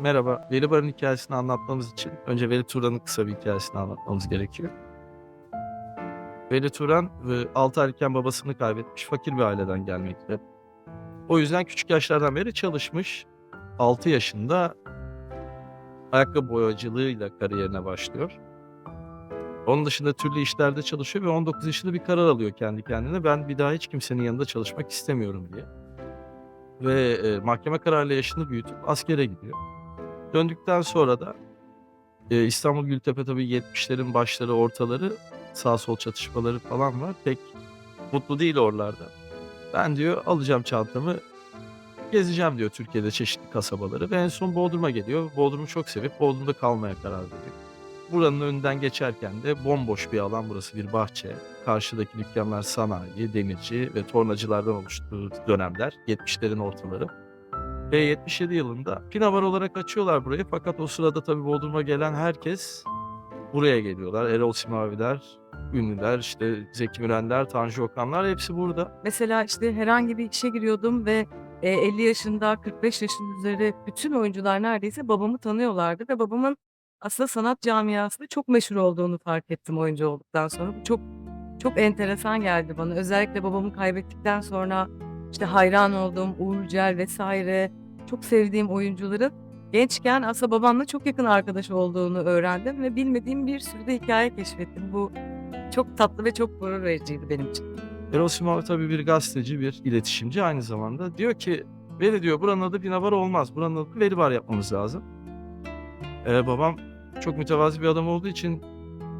Merhaba. Veli Bar'ın hikayesini anlatmamız için önce Veli Turan'ın kısa bir hikayesini anlatmamız gerekiyor. Veli Turan 6 aylıkken babasını kaybetmiş, fakir bir aileden gelmekte. O yüzden küçük yaşlardan beri çalışmış. 6 yaşında ayakkabı boyacılığıyla kariyerine başlıyor. Onun dışında türlü işlerde çalışıyor ve 19 yaşında bir karar alıyor kendi kendine. Ben bir daha hiç kimsenin yanında çalışmak istemiyorum diye. Ve e, mahkeme kararıyla yaşını büyütüp askere gidiyor. Döndükten sonra da e, İstanbul Gültepe tabii 70'lerin başları, ortaları sağ sol çatışmaları falan var. Pek mutlu değil oralarda. Ben diyor alacağım çantamı gezeceğim diyor Türkiye'de çeşitli kasabaları ve en son Bodrum'a geliyor. Bodrum'u çok sevip Bodrum'da kalmaya karar veriyor. Buranın önünden geçerken de bomboş bir alan burası bir bahçe. Karşıdaki dükkanlar sanayi, demirci ve tornacılardan oluştuğu dönemler 70'lerin ortaları. Ve 77 yılında Pinavar olarak açıyorlar burayı fakat o sırada tabii Bodrum'a gelen herkes buraya geliyorlar. Erol Simaviler, ünlüler, işte Zeki Mürenler, Tanju Okanlar hepsi burada. Mesela işte herhangi bir işe giriyordum ve e, 50 yaşında, 45 yaşın üzeri bütün oyuncular neredeyse babamı tanıyorlardı ve babamın aslında sanat camiasında çok meşhur olduğunu fark ettim oyuncu olduktan sonra. Bu çok çok enteresan geldi bana. Özellikle babamı kaybettikten sonra işte hayran olduğum Uğur Yücel vesaire çok sevdiğim oyuncuların gençken aslında babamla çok yakın arkadaş olduğunu öğrendim ve bilmediğim bir sürü de hikaye keşfettim. Bu çok tatlı ve çok gurur vericiydi benim için. Erol Simavi tabii bir gazeteci, bir iletişimci aynı zamanda. Diyor ki Veli diyor buranın adı Pinavar olmaz. Buranın adı Veli Bar yapmamız lazım. Ee, babam çok mütevazi bir adam olduğu için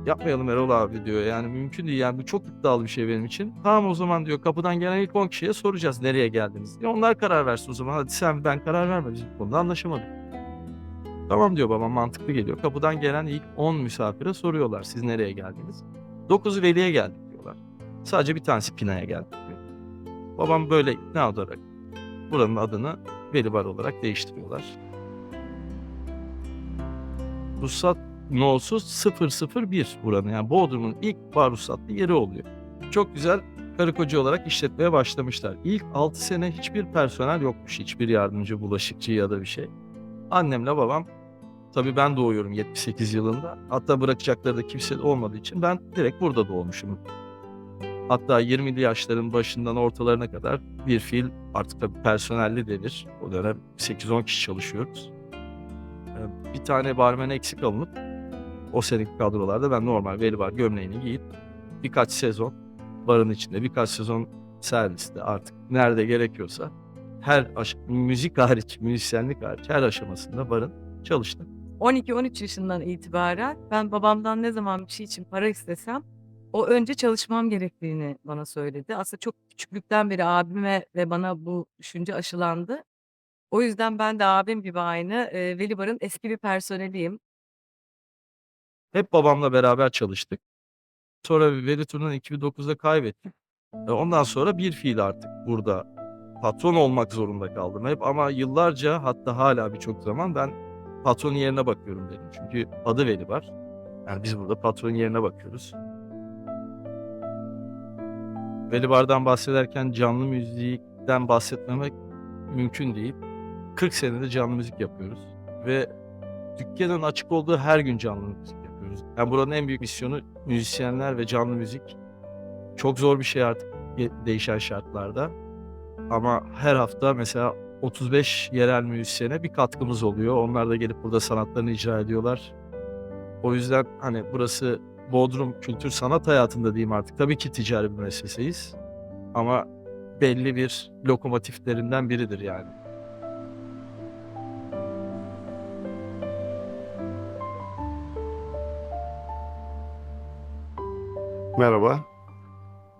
yapmayalım Erol abi diyor. Yani mümkün değil yani bu çok iddialı bir şey benim için. Tamam o zaman diyor kapıdan gelen ilk 10 kişiye soracağız nereye geldiniz diye. Onlar karar versin o zaman. Hadi sen ben karar verme biz bu konuda anlaşamadık. Tamam diyor babam mantıklı geliyor. Kapıdan gelen ilk 10 misafire soruyorlar siz nereye geldiniz? 9'u Veli'ye geldik diyorlar. Sadece bir tanesi Pina'ya geldi diyor. Babam böyle ikna olarak buranın adını Veli Bar olarak değiştiriyorlar. Ruhsat nosu 001 buranın yani Bodrum'un ilk bar ruhsatlı yeri oluyor. Çok güzel karı koca olarak işletmeye başlamışlar. İlk 6 sene hiçbir personel yokmuş. Hiçbir yardımcı, bulaşıkçı ya da bir şey. Annemle babam Tabii ben doğuyorum 78 yılında. Hatta bırakacakları da kimse olmadığı için ben direkt burada doğmuşum. Hatta 20'li yaşların başından ortalarına kadar bir fil artık tabii personelli denir. O dönem 8-10 kişi çalışıyoruz. Ee, Bir tane barmen eksik alınıp o seneki kadrolarda ben normal veli bar gömleğini giyip birkaç sezon barın içinde birkaç sezon serviste artık nerede gerekiyorsa her müzik hariç, müzisyenlik hariç her aşamasında barın çalıştım. 12-13 yaşından itibaren ben babamdan ne zaman bir şey için para istesem o önce çalışmam gerektiğini bana söyledi. Aslında çok küçüklükten beri abime ve bana bu düşünce aşılandı. O yüzden ben de abim gibi aynı e, Veli Bar'ın eski bir personeliyim. Hep babamla beraber çalıştık. Sonra Veli Turn'un 2009'da kaybettik. E, Ondan sonra bir fiil artık burada patron olmak zorunda kaldım hep ama yıllarca hatta hala birçok zaman ben patronun yerine bakıyorum dedim. Çünkü adı Veli var. Yani biz burada patronun yerine bakıyoruz. Veli Bar'dan bahsederken canlı müzikten bahsetmemek mümkün değil. 40 senedir canlı müzik yapıyoruz ve dükkanın açık olduğu her gün canlı müzik yapıyoruz. Yani buranın en büyük misyonu müzisyenler ve canlı müzik. Çok zor bir şey artık değişen şartlarda. Ama her hafta mesela 35 yerel müzisyene bir katkımız oluyor. Onlar da gelip burada sanatlarını icra ediyorlar. O yüzden hani burası Bodrum kültür sanat hayatında diyeyim artık. Tabii ki ticari bir müesseseyiz. Ama belli bir lokomotiflerinden biridir yani. Merhaba,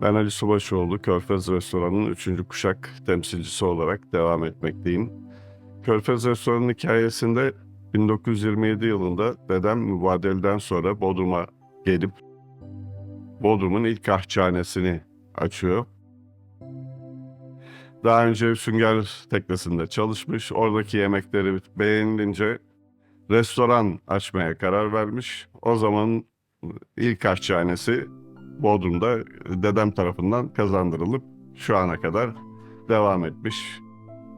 ben Ali Subaşoğlu. Körfez Restoranı'nın üçüncü kuşak temsilcisi olarak devam etmekteyim. Körfez Restoranı'nın hikayesinde 1927 yılında dedem mübadeleden sonra Bodrum'a gelip Bodrum'un ilk ahçhanesini açıyor. Daha önce sünger teknesinde çalışmış, oradaki yemekleri beğenilince restoran açmaya karar vermiş. O zaman ilk aşçhanesi Bodrum'da dedem tarafından kazandırılıp şu ana kadar devam etmiş.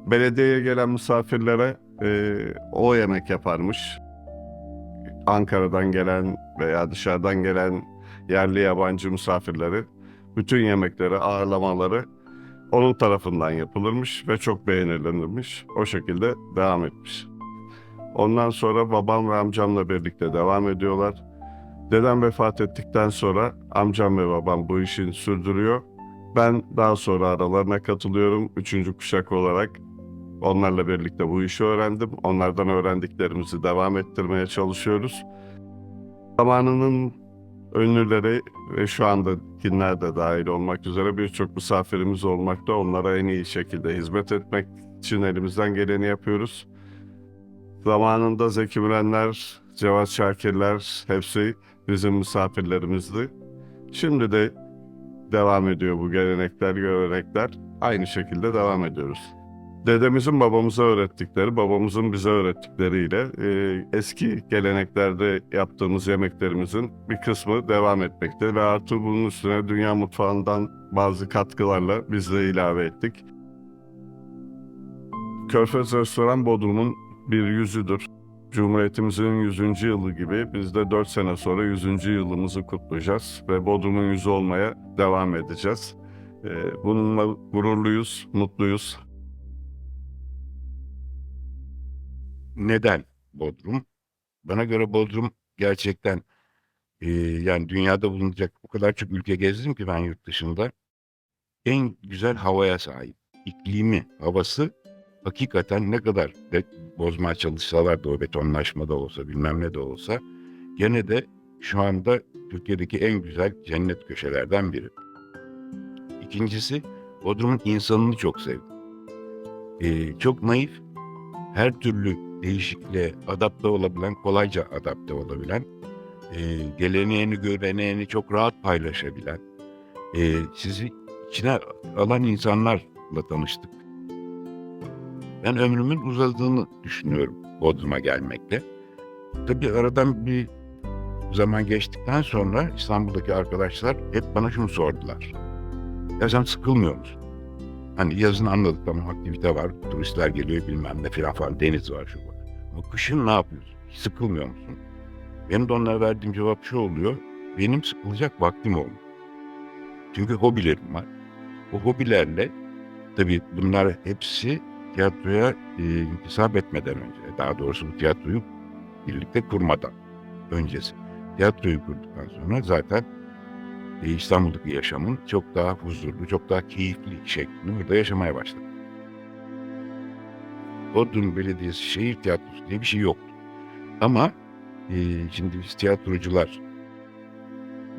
Belediyeye gelen misafirlere e, o yemek yaparmış. Ankara'dan gelen veya dışarıdan gelen yerli yabancı misafirleri bütün yemekleri, ağırlamaları onun tarafından yapılırmış ve çok beğenilirmiş. O şekilde devam etmiş. Ondan sonra babam ve amcamla birlikte devam ediyorlar. Dedem vefat ettikten sonra amcam ve babam bu işi sürdürüyor. Ben daha sonra aralarına katılıyorum üçüncü kuşak olarak. Onlarla birlikte bu işi öğrendim. Onlardan öğrendiklerimizi devam ettirmeye çalışıyoruz. Zamanının ünlüleri ve şu andakiler de dahil olmak üzere birçok misafirimiz olmakta. Onlara en iyi şekilde hizmet etmek için elimizden geleni yapıyoruz. Zamanında Zeki Mürenler, Cevat Şakirler hepsi bizim misafirlerimizdi. Şimdi de devam ediyor bu gelenekler, görenekler. Aynı şekilde devam ediyoruz. Dedemizin babamıza öğrettikleri, babamızın bize öğrettikleriyle e, eski geleneklerde yaptığımız yemeklerimizin bir kısmı devam etmekte ve artı bunun üstüne dünya mutfağından bazı katkılarla biz de ilave ettik. Körfez Restoran Bodrum'un bir yüzüdür. Cumhuriyetimizin 100. yılı gibi biz de 4 sene sonra 100. yılımızı kutlayacağız ve Bodrum'un yüzü olmaya devam edeceğiz. E, bununla gururluyuz, mutluyuz. Neden Bodrum? Bana göre Bodrum gerçekten e, yani dünyada bulunacak o kadar çok ülke gezdim ki ben yurt dışında. En güzel havaya sahip. İklimi, havası hakikaten ne kadar de bozmaya çalışsalar da o betonlaşma da olsa bilmem ne de olsa gene de şu anda Türkiye'deki en güzel cennet köşelerden biri. İkincisi Bodrum'un insanını çok sevdim. E, çok naif, her türlü değişikliğe adapte olabilen, kolayca adapte olabilen, e, geleneğini, göreneğini çok rahat paylaşabilen, e, sizi içine alan insanlarla tanıştık. Ben ömrümün uzadığını düşünüyorum Bodrum'a gelmekle. Tabii aradan bir zaman geçtikten sonra İstanbul'daki arkadaşlar hep bana şunu sordular. Ya sen sıkılmıyor musun? Hani yazın anladık tamam aktivite var, turistler geliyor bilmem ne filan falan, deniz var şu var. Ama kışın ne yapıyorsun? Hiç sıkılmıyor musun? Benim de onlara verdiğim cevap şu oluyor. Benim sıkılacak vaktim olmuyor. Çünkü hobilerim var. O hobilerle tabii bunlar hepsi tiyatroya e, intisap etmeden önce, daha doğrusu bu tiyatroyu birlikte kurmadan öncesi. Tiyatroyu kurduktan sonra zaten e, İstanbul'daki yaşamın çok daha huzurlu, çok daha keyifli şeklini burada yaşamaya başladım. Bodrum Belediyesi Şehir Tiyatrosu diye bir şey yoktu. Ama e, şimdi biz tiyatrocular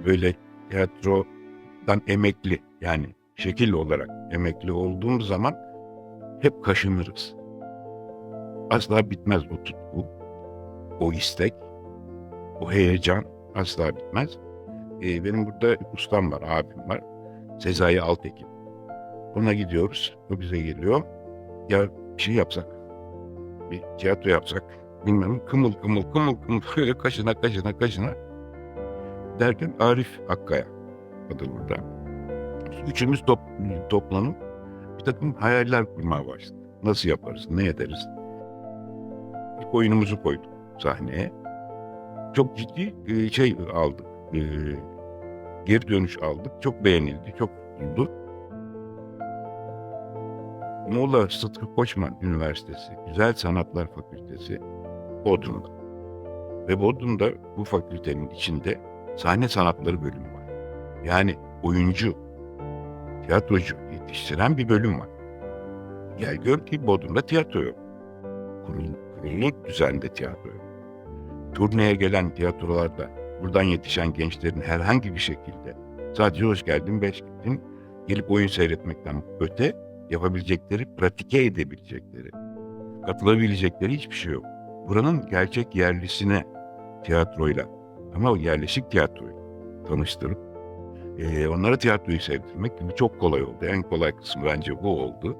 böyle tiyatrodan emekli yani şekil olarak emekli olduğumuz zaman hep kaşınırız. Asla bitmez o tutku, o istek, o heyecan asla bitmez. Ee, benim burada ustam var, abim var. Sezai Altekin. Ona gidiyoruz. O bize geliyor. Ya bir şey yapsak. Bir tiyatro yapsak. Bilmem kımıl kımıl kımıl kımıl böyle kaşına kaşına kaşına. Derken Arif Akkaya adı burada. Üçümüz top, toplanıp takım hayaller kurmaya başladık. Nasıl yaparız, ne ederiz? İlk oyunumuzu koyduk sahneye. Çok ciddi e, şey aldık. E, geri dönüş aldık. Çok beğenildi, çok tutuldu. Muğla Sıtkı Koçman Üniversitesi Güzel Sanatlar Fakültesi Bodrum'da. Ve Bodrum'da bu fakültenin içinde sahne sanatları bölümü var. Yani oyuncu, tiyatrocu yetiştiren bir bölüm var. Gel gör ki Bodrum'da tiyatro yok. Kurul, kurulu düzende tiyatro yok. Turneye gelen tiyatrolarda buradan yetişen gençlerin herhangi bir şekilde sadece hoş geldin, beş gittin, gelip oyun seyretmekten öte yapabilecekleri, pratike edebilecekleri, katılabilecekleri hiçbir şey yok. Buranın gerçek yerlisine tiyatroyla ama yerleşik tiyatroyu tanıştırıp e, onlara tiyatroyu sevdirmek bu çok kolay oldu. En kolay kısmı bence bu oldu.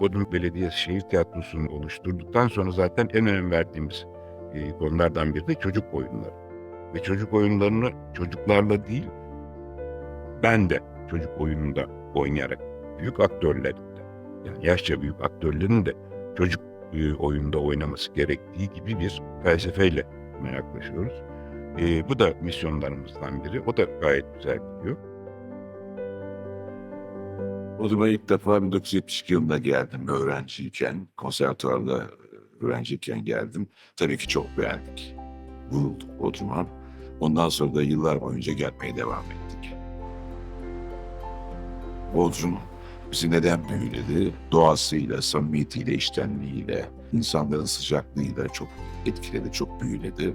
Bodrum Belediyesi Şehir Tiyatrosu'nu oluşturduktan sonra zaten en önem verdiğimiz e, konulardan biri de çocuk oyunları. Ve çocuk oyunlarını çocuklarla değil, ben de çocuk oyununda oynayarak büyük aktörlerin de, yani yaşça büyük aktörlerin de çocuk e, oyunda oynaması gerektiği gibi bir felsefeyle yaklaşıyoruz. E, bu da misyonlarımızdan biri. O da gayet güzel gidiyor. Bodrum'a ilk defa 1972 yılında geldim öğrenciyken. Konservatuvarda öğrenciyken geldim. Tabii ki çok beğendik. Vurulduk Bodrum'a. Ondan sonra da yıllar boyunca gelmeye devam ettik. Bodrum bizi neden büyüledi? Doğasıyla, samimiyetiyle, iştenliğiyle, insanların sıcaklığıyla çok etkiledi, çok büyüledi.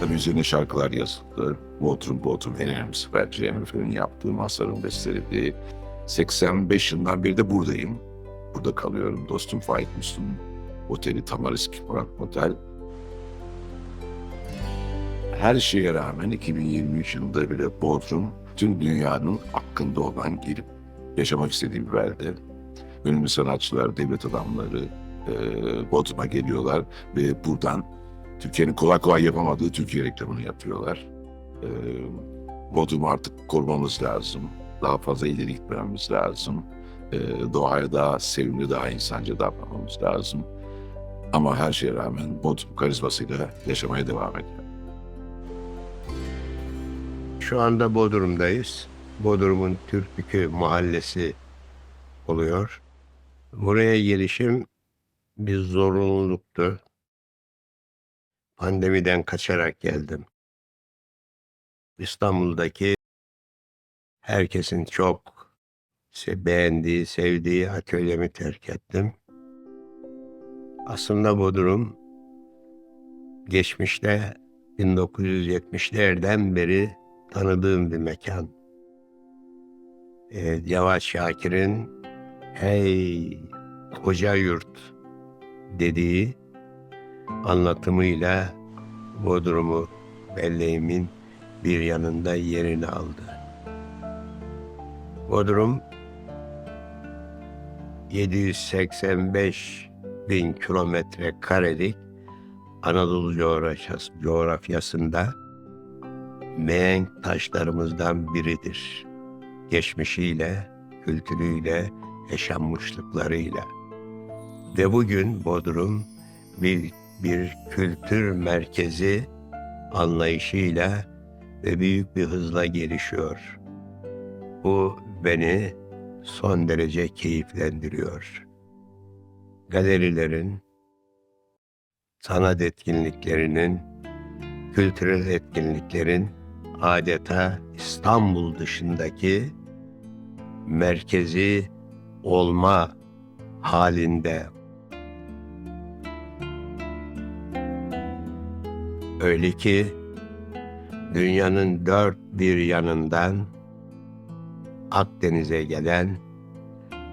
Tabii üzerine şarkılar yazıldı. Bodrum, Bodrum en önemlisi bence yaptığı, Mazhar'ın bestelediği. 85 yılından beri de buradayım. Burada kalıyorum. Dostum Faik Müslüm. Oteli Tamarisk Park Otel. Her şeye rağmen 2023 yılında bile Bodrum tüm dünyanın hakkında olan gelip yaşamak istediği bir belde. Ünlü sanatçılar, devlet adamları e, Bodrum'a geliyorlar ve buradan Türkiye'nin kolay kolay yapamadığı Türkiye reklamını yapıyorlar. Ee, Bodrum'u artık korumamız lazım. Daha fazla ileri gitmemiz lazım. Ee, doğaya daha sevimli, daha insanca davranmamız lazım. Ama her şeye rağmen Bodrum karizmasıyla yaşamaya devam ediyor. Şu anda Bodrum'dayız. Bodrum'un Türkbükü mahallesi oluyor. Buraya gelişim bir zorunluluktu. Pandemiden kaçarak geldim. İstanbul'daki herkesin çok beğendiği, sevdiği atölyemi terk ettim. Aslında Bodrum geçmişte 1970'lerden beri tanıdığım bir mekan. Ee, Yavaş Şakir'in hey koca yurt dediği anlatımıyla Bodrum'u belleğimin bir yanında yerini aldı. Bodrum 785 bin kilometre karelik Anadolu coğrafyası, coğrafyasında mihenk taşlarımızdan biridir. Geçmişiyle, kültürüyle, yaşanmışlıklarıyla. Ve bugün Bodrum bir, bir kültür merkezi anlayışıyla ve büyük bir hızla gelişiyor. Bu beni son derece keyiflendiriyor. Galerilerin, sanat etkinliklerinin, kültürel etkinliklerin adeta İstanbul dışındaki merkezi olma halinde. Öyle ki dünyanın dört bir yanından Akdeniz'e gelen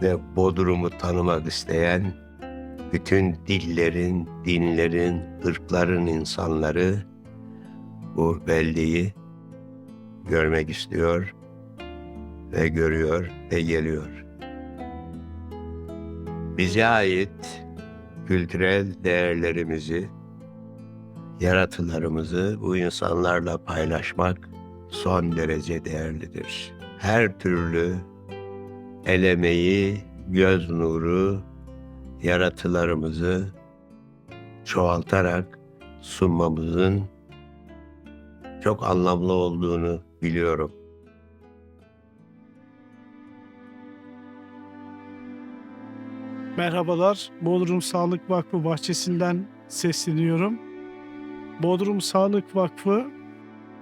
ve Bodrum'u tanımak isteyen bütün dillerin, dinlerin, ırkların insanları bu belleği görmek istiyor ve görüyor ve geliyor. Bize ait kültürel değerlerimizi, yaratılarımızı bu insanlarla paylaşmak son derece değerlidir. Her türlü el emeği, göz nuru, yaratılarımızı çoğaltarak sunmamızın çok anlamlı olduğunu biliyorum. Merhabalar, Bodrum Sağlık Vakfı bahçesinden sesleniyorum. Bodrum Sağlık Vakfı,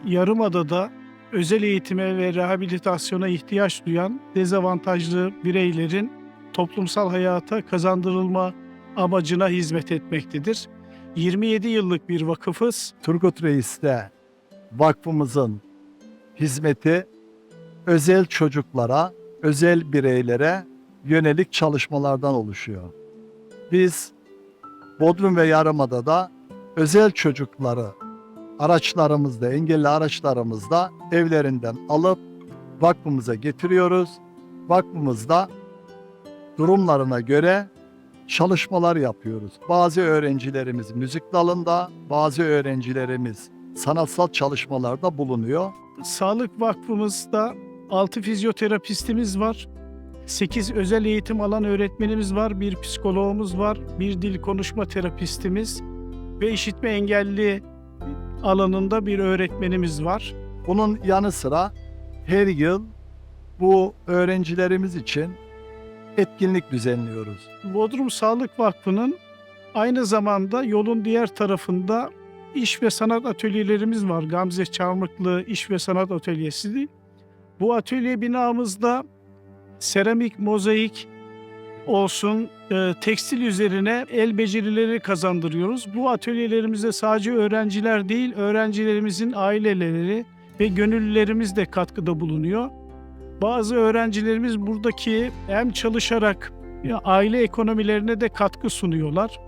Yarımada'da özel eğitime ve rehabilitasyona ihtiyaç duyan dezavantajlı bireylerin toplumsal hayata kazandırılma amacına hizmet etmektedir. 27 yıllık bir vakıfız. Turgut Reis'te vakfımızın hizmeti özel çocuklara, özel bireylere yönelik çalışmalardan oluşuyor. Biz Bodrum ve Yarımada'da özel çocukları araçlarımızda, engelli araçlarımızda evlerinden alıp vakfımıza getiriyoruz. Vakfımızda durumlarına göre çalışmalar yapıyoruz. Bazı öğrencilerimiz müzik dalında, bazı öğrencilerimiz sanatsal çalışmalarda bulunuyor. Sağlık Vakfımızda 6 fizyoterapistimiz var. 8 özel eğitim alan öğretmenimiz var, bir psikologumuz var, bir dil konuşma terapistimiz ve işitme engelli alanında bir öğretmenimiz var. Bunun yanı sıra her yıl bu öğrencilerimiz için etkinlik düzenliyoruz. Bodrum Sağlık Vakfı'nın aynı zamanda yolun diğer tarafında iş ve sanat atölyelerimiz var. Gamze Çarmıklı İş ve Sanat Atölyesi. Bu atölye binamızda seramik, mozaik olsun, e, tekstil üzerine el becerileri kazandırıyoruz. Bu atölyelerimizde sadece öğrenciler değil, öğrencilerimizin aileleri ve gönüllülerimiz de katkıda bulunuyor. Bazı öğrencilerimiz buradaki hem çalışarak aile ekonomilerine de katkı sunuyorlar.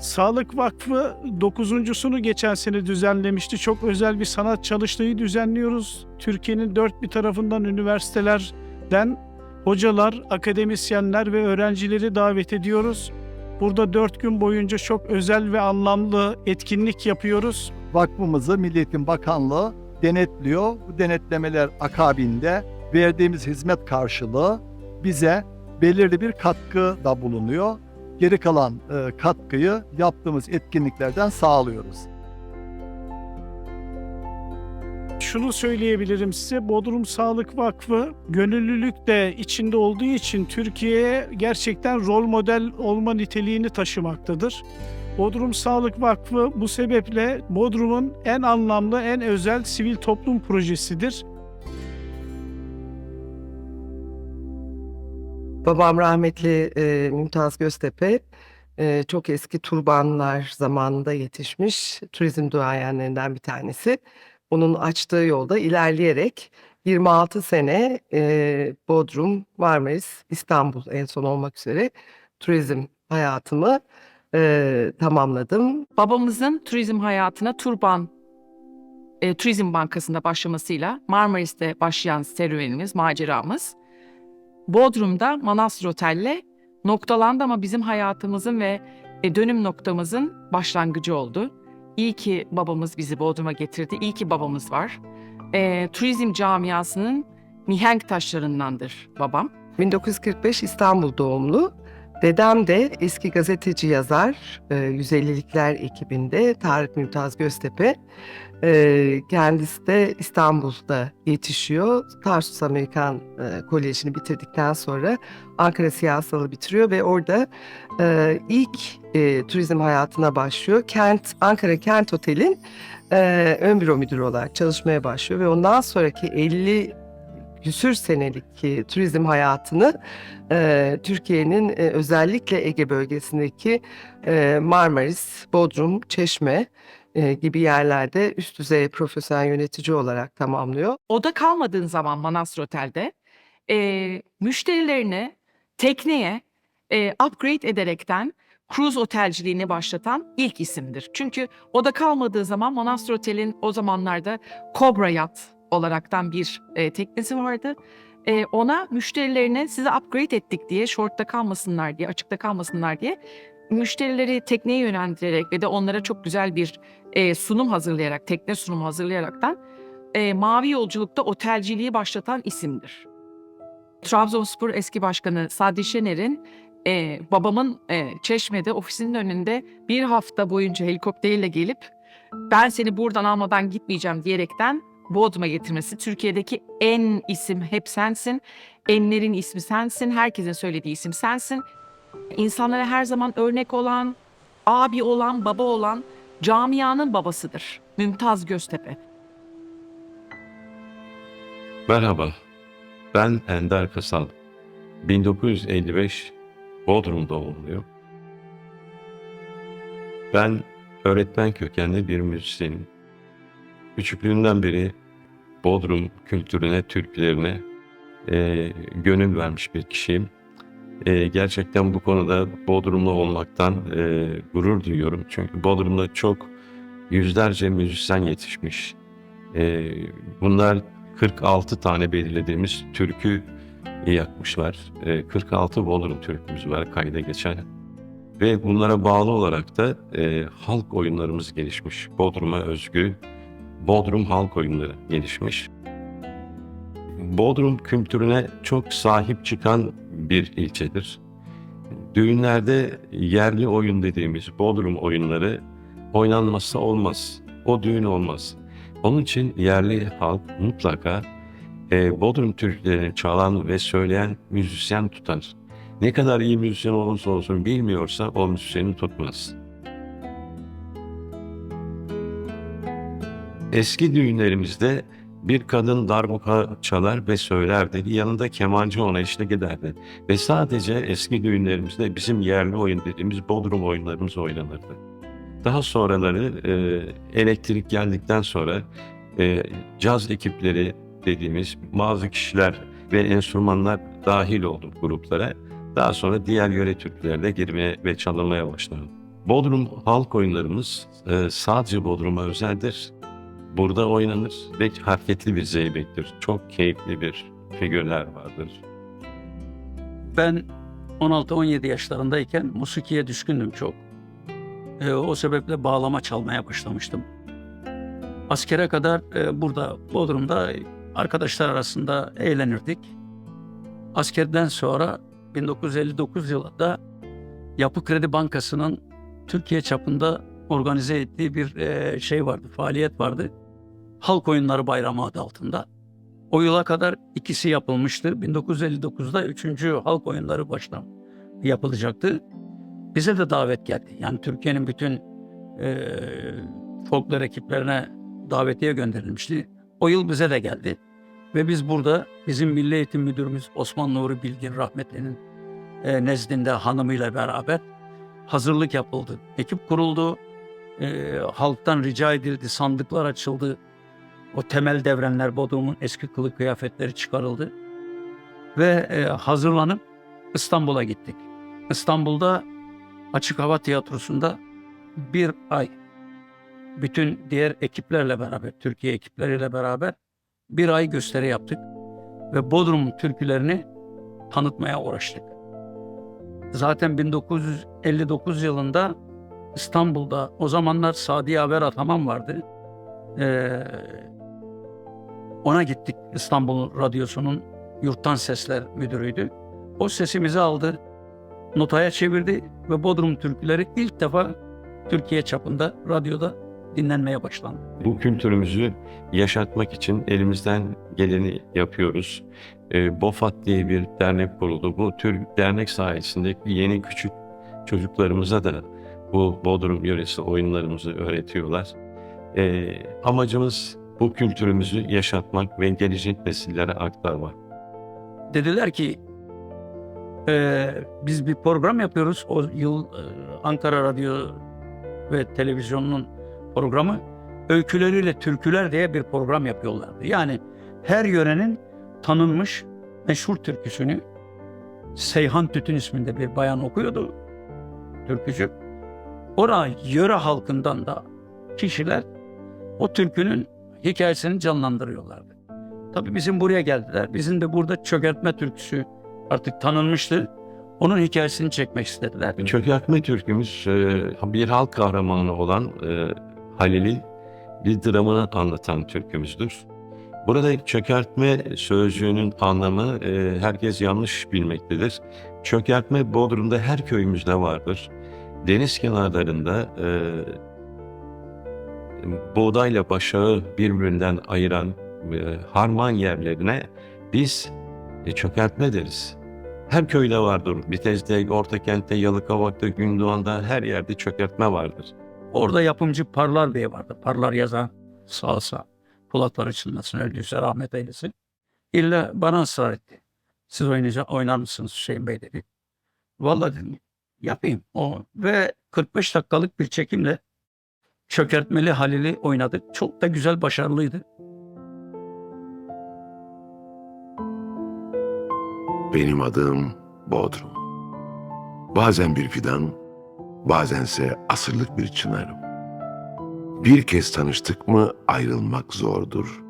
Sağlık Vakfı dokuzuncusunu geçen sene düzenlemişti. Çok özel bir sanat çalıştayı düzenliyoruz. Türkiye'nin dört bir tarafından üniversitelerden hocalar, akademisyenler ve öğrencileri davet ediyoruz. Burada dört gün boyunca çok özel ve anlamlı etkinlik yapıyoruz. Vakfımızı Milli Eğitim Bakanlığı denetliyor. Bu denetlemeler akabinde verdiğimiz hizmet karşılığı bize belirli bir katkı da bulunuyor. Geri kalan e, katkıyı yaptığımız etkinliklerden sağlıyoruz. Şunu söyleyebilirim size, Bodrum Sağlık Vakfı gönüllülük de içinde olduğu için Türkiye'ye gerçekten rol model olma niteliğini taşımaktadır. Bodrum Sağlık Vakfı bu sebeple Bodrum'un en anlamlı, en özel sivil toplum projesidir. Babam rahmetli e, Mümtaz Göztepe e, çok eski turbanlar zamanında yetişmiş turizm duayenlerinden bir tanesi. Onun açtığı yolda ilerleyerek 26 sene e, Bodrum, Marmaris, İstanbul en son olmak üzere turizm hayatımı e, tamamladım. babamızın turizm hayatına Turban e, Turizm Bankası'nda başlamasıyla Marmaris'te başlayan serüvenimiz, maceramız Bodrum'da Manastır Otel'le noktalandı ama bizim hayatımızın ve e, dönüm noktamızın başlangıcı oldu. İyi ki babamız bizi Bodrum'a getirdi. İyi ki babamız var. E, turizm camiasının mihenk taşlarındandır babam. 1945 İstanbul doğumlu. Dedem de eski gazeteci yazar, e, 150'likler ekibinde Tarık Mümtaz Göztepe. E, kendisi de İstanbul'da yetişiyor. Tarsus Amerikan e, Koleji'ni bitirdikten sonra Ankara Siyasal'ı bitiriyor ve orada e, ilk e, turizm hayatına başlıyor. Kent Ankara Kent Otel'in e, ön büro müdürü olarak çalışmaya başlıyor ve ondan sonraki 50 küsür senelik ki turizm hayatını e, Türkiye'nin e, özellikle Ege bölgesindeki e, Marmaris, Bodrum, Çeşme e, gibi yerlerde üst düzey profesyonel yönetici olarak tamamlıyor. Oda kalmadığın zaman Manastır Otel'de e, müşterilerini tekneye e, upgrade ederekten cruise otelciliğini başlatan ilk isimdir. Çünkü oda kalmadığı zaman Manastır Otel'in o zamanlarda Cobra Yacht olaraktan bir e, teknesi vardı. E, ona müşterilerine size upgrade ettik diye, shortta kalmasınlar diye, açıkta kalmasınlar diye müşterileri tekneye yönlendirerek ve de onlara çok güzel bir e, sunum hazırlayarak, tekne sunumu hazırlayaraktan e, Mavi Yolculuk'ta otelciliği başlatan isimdir. Trabzonspor eski başkanı Sadi Şener'in e, babamın e, Çeşme'de ofisinin önünde bir hafta boyunca helikopteriyle gelip ben seni buradan almadan gitmeyeceğim diyerekten Bodrum'a getirmesi. Türkiye'deki en isim hep sensin. Enlerin ismi sensin. Herkesin söylediği isim sensin. İnsanlara her zaman örnek olan, abi olan, baba olan camianın babasıdır. Mümtaz Göztepe. Merhaba, ben Ender Kasal. 1955 Bodrum doğumluyum. Ben öğretmen kökenli bir müzisyenim. Küçüklüğümden beri Bodrum kültürüne, türkülerine e, gönül vermiş bir kişiyim. E, gerçekten bu konuda Bodrumlu olmaktan e, gurur duyuyorum. Çünkü Bodrum'da çok yüzlerce müzisyen yetişmiş. E, bunlar 46 tane belirlediğimiz türkü yakmışlar. E, 46 Bodrum türkümüz var kayda geçen. Ve bunlara bağlı olarak da e, halk oyunlarımız gelişmiş. Bodrum'a özgü Bodrum halk oyunları gelişmiş. Bodrum kültürüne çok sahip çıkan bir ilçedir. Düğünlerde yerli oyun dediğimiz Bodrum oyunları oynanmazsa olmaz. O düğün olmaz. Onun için yerli halk mutlaka e, Bodrum türkülerini çalan ve söyleyen müzisyen tutar. Ne kadar iyi müzisyen olursa olsun bilmiyorsa o müzisyeni tutmaz. Eski düğünlerimizde bir kadın darbuka çalar ve söylerdi. Yanında kemancı ona eşlik ederdi. Ve sadece eski düğünlerimizde bizim yerli oyun dediğimiz Bodrum oyunlarımız oynanırdı. Daha sonraları e, elektrik geldikten sonra e, caz ekipleri dediğimiz bazı kişiler ve enstrümanlar dahil oldu gruplara. Daha sonra diğer yöre türküleri de girmeye ve çalınmaya başladı. Bodrum halk oyunlarımız e, sadece Bodrum'a özeldir. Burada oynanır ve hareketli bir zeybektir. Çok keyifli bir figürler vardır. Ben 16-17 yaşlarındayken musikiye düşkündüm çok. Ee, o sebeple bağlama çalmaya başlamıştım. Askere kadar e, burada Bodrum'da arkadaşlar arasında eğlenirdik. Askerden sonra 1959 yılında Yapı Kredi Bankası'nın Türkiye çapında organize ettiği bir e, şey vardı, faaliyet vardı. Halk Oyunları Bayramı adı altında. O yıla kadar ikisi yapılmıştı. 1959'da üçüncü halk oyunları başlam yapılacaktı. Bize de davet geldi. Yani Türkiye'nin bütün e, folklor ekiplerine davetiye gönderilmişti. O yıl bize de geldi. Ve biz burada bizim Milli Eğitim Müdürümüz Osman Nuri Bilgin rahmetlinin e, nezdinde hanımıyla beraber hazırlık yapıldı. Ekip kuruldu. E, halktan rica edildi. Sandıklar açıldı. O temel devrenler Bodrum'un eski kılık kıyafetleri çıkarıldı. Ve e, hazırlanıp İstanbul'a gittik. İstanbul'da Açık Hava Tiyatrosu'nda bir ay bütün diğer ekiplerle beraber, Türkiye ekipleriyle beraber bir ay gösteri yaptık. Ve Bodrum türkülerini tanıtmaya uğraştık. Zaten 1959 yılında İstanbul'da o zamanlar Sadi Haber Ataman vardı. Ee, ona gittik İstanbul Radyosu'nun Yurttan Sesler müdürüydü. O sesimizi aldı, notaya çevirdi ve Bodrum türküleri ilk defa Türkiye çapında radyoda dinlenmeye başlandı. Bu kültürümüzü yaşatmak için elimizden geleni yapıyoruz. E, BOFAT diye bir dernek kuruldu. Bu tür dernek sayesinde yeni küçük çocuklarımıza da bu Bodrum yöresi oyunlarımızı öğretiyorlar. E, amacımız bu kültürümüzü yaşatmak ve gelecek nesillere aktarmak. Dediler ki "Ee, biz bir program yapıyoruz. O yıl e, Ankara Radyo ve Televizyonu'nun programı Öyküleriyle Türküler diye bir program yapıyorlardı. Yani her yörenin tanınmış meşhur türküsünü Seyhan Tütün isminde bir bayan okuyordu. Türkücü. Orada yöre halkından da kişiler o türkünün hikayesini canlandırıyorlardı. Tabii bizim buraya geldiler. Bizim de burada çökertme türküsü artık tanınmıştı. Onun hikayesini çekmek istediler. Çökertme türkümüz e, bir halk kahramanı olan e, Halil'in bir dramını anlatan türkümüzdür. Burada çökertme sözcüğünün anlamı e, herkes yanlış bilmektedir. Çökertme Bodrum'da her köyümüzde vardır. Deniz kenarlarında e, buğdayla başağı birbirinden ayıran e, harman yerlerine biz e, çökertme deriz. Her köyde vardır. Bitez'de, Ortakent'te, Yalıkavak'ta, Gündoğan'da her yerde çökertme vardır. Orada yapımcı Parlar Bey vardı. Parlar yazan sağ sağ. Kulakları çınlasın öldüyse rahmet eylesin. İlla bana ısrar etti. Siz oynayacak, oynar mısınız Hüseyin Bey dedi. Vallahi dedim yapayım. O. Ve 45 dakikalık bir çekimle çökertmeli Halil'i oynadık. Çok da güzel, başarılıydı. Benim adım Bodrum. Bazen bir fidan, bazense asırlık bir çınarım. Bir kez tanıştık mı ayrılmak zordur.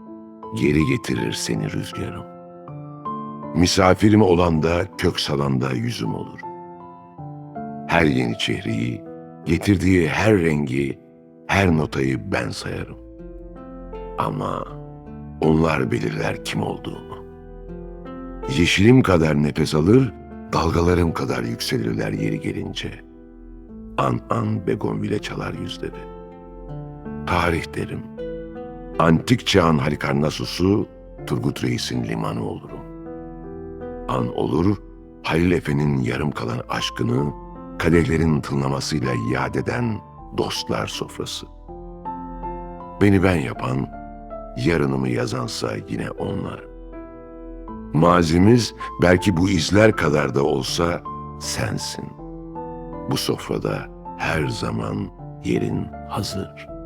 Geri getirir seni rüzgarım. Misafirim olan da kök salan da yüzüm olur. Her yeni çehreyi, getirdiği her rengi, her notayı ben sayarım. Ama onlar belirler kim olduğumu. Yeşilim kadar nefes alır, dalgalarım kadar yükselirler yeri gelince. An an begonvile çalar yüzleri. Tarih derim. Antik çağın Halikarnassus'u Turgut Reis'in limanı olurum. An olur, Halil Efe'nin yarım kalan aşkını kadehlerin tınlamasıyla yad eden dostlar sofrası. Beni ben yapan, yarınımı yazansa yine onlar. Mazimiz belki bu izler kadar da olsa sensin. Bu sofrada her zaman yerin hazır.